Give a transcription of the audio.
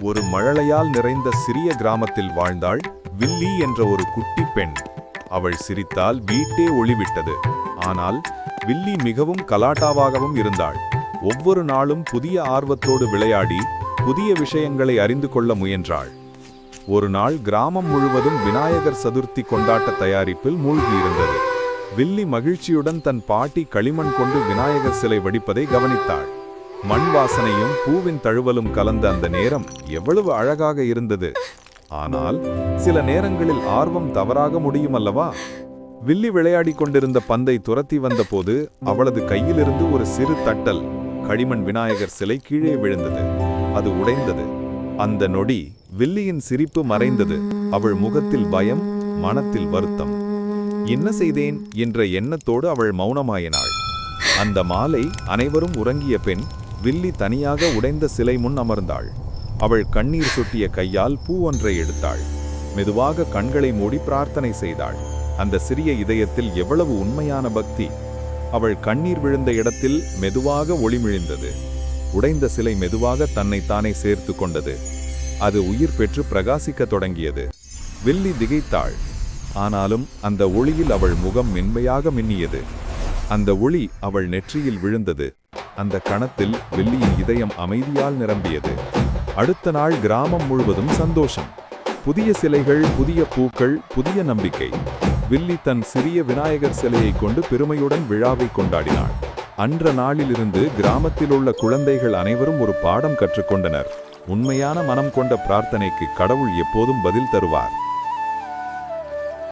ஒரு மழலையால் நிறைந்த சிறிய கிராமத்தில் வாழ்ந்தாள் வில்லி என்ற ஒரு குட்டி பெண். அவள் சிரித்தால் வீட்டே ஒளிவிட்டது. ஆனால் வில்லி மிகவும் கலாட்டாவாகவும் இருந்தாள். ஒவ்வொரு நாளும் புதிய ஆர்வத்தோடு விளையாடி புதிய விஷயங்களை அறிந்து கொள்ள முயன்றாள். ஒரு நாள் கிராமம் முழுவதும் விநாயகர் சதுர்த்தி கொண்டாட்ட தயாரிப்பில் மூழ்கியிருந்தது வில்லி மகிழ்ச்சியுடன் தன் பாட்டி களிமண் கொண்டு விநாயகர் சிலை வடிப்பதை கவனித்தாள். மண் வாசனையும் பூவின் தழுவலும் கலந்த அந்த நேரம் எவ்வளவு அழகாக இருந்தது. ஆனால் சில நேரங்களில் ஆர்வம் தவறாக முடியும் அல்லவா வில்லி விளையாடி கொண்டிருந்த பந்தை துரத்தி வந்தபோது அவளது கையிலிருந்து ஒரு சிறு தட்டல் களிமண் விநாயகர் சிலை கீழே விழுந்தது. அது உடைந்தது. அந்த நொடி வில்லியின் சிரிப்பு மறைந்தது. அவள் முகத்தில் பயம் மனத்தில் வருத்தம். என்ன செய்தேன்? என்ற எண்ணத்தோடு அவள் மௌனமாயினாள். அந்த மாலை அனைவரும் உறங்கிய பெண் வில்லி தனியாக உடைந்த சிலை முன் அமர்ந்தாள். அவள் கண்ணீர் சுட்டிய கையால் பூ ஒன்றை எடுத்தாள். மெதுவாக கண்களை மூடி பிரார்த்தனை செய்தாள். அந்த சிறிய இதயத்தில் எவ்வளவு உண்மையான பக்தி. அவள் கண்ணீர் விழுந்த இடத்தில் மெதுவாக ஒளிமிழிந்தது உடைந்த சிலை மெதுவாக தன்னைத்தானே சேர்த்து கொண்டது. அது உயிர் பெற்று பிரகாசிக்கத் தொடங்கியது. வில்லி திகைத்தாள். ஆனாலும் அந்த ஒளியில் அவள் முகம் மென்மையாக மின்னியது. அந்த ஒளி அவள் நெற்றியில் விழுந்தது. அந்த கணத்தில் வில்லியின் இதயம் அமைதியால் நிரம்பியது. அடுத்த நாள் கிராமம் முழுவதும் சந்தோஷம். புதிய சிலைகள் புதிய பூக்கள் புதிய நம்பிக்கை. வில்லி தன் சிறிய விநாயகர் சிலையை கொண்டு பெருமையுடன் விழாவை கொண்டாடினாள். அன்ற நாளிலிருந்து கிராமத்தில் உள்ள குழந்தைகள் அனைவரும் ஒரு பாடம் கற்றுக்கொண்டனர். உண்மையான மனம் கொண்ட பிரார்த்தனைக்கு கடவுள் எப்போதும் பதில் தருவார்.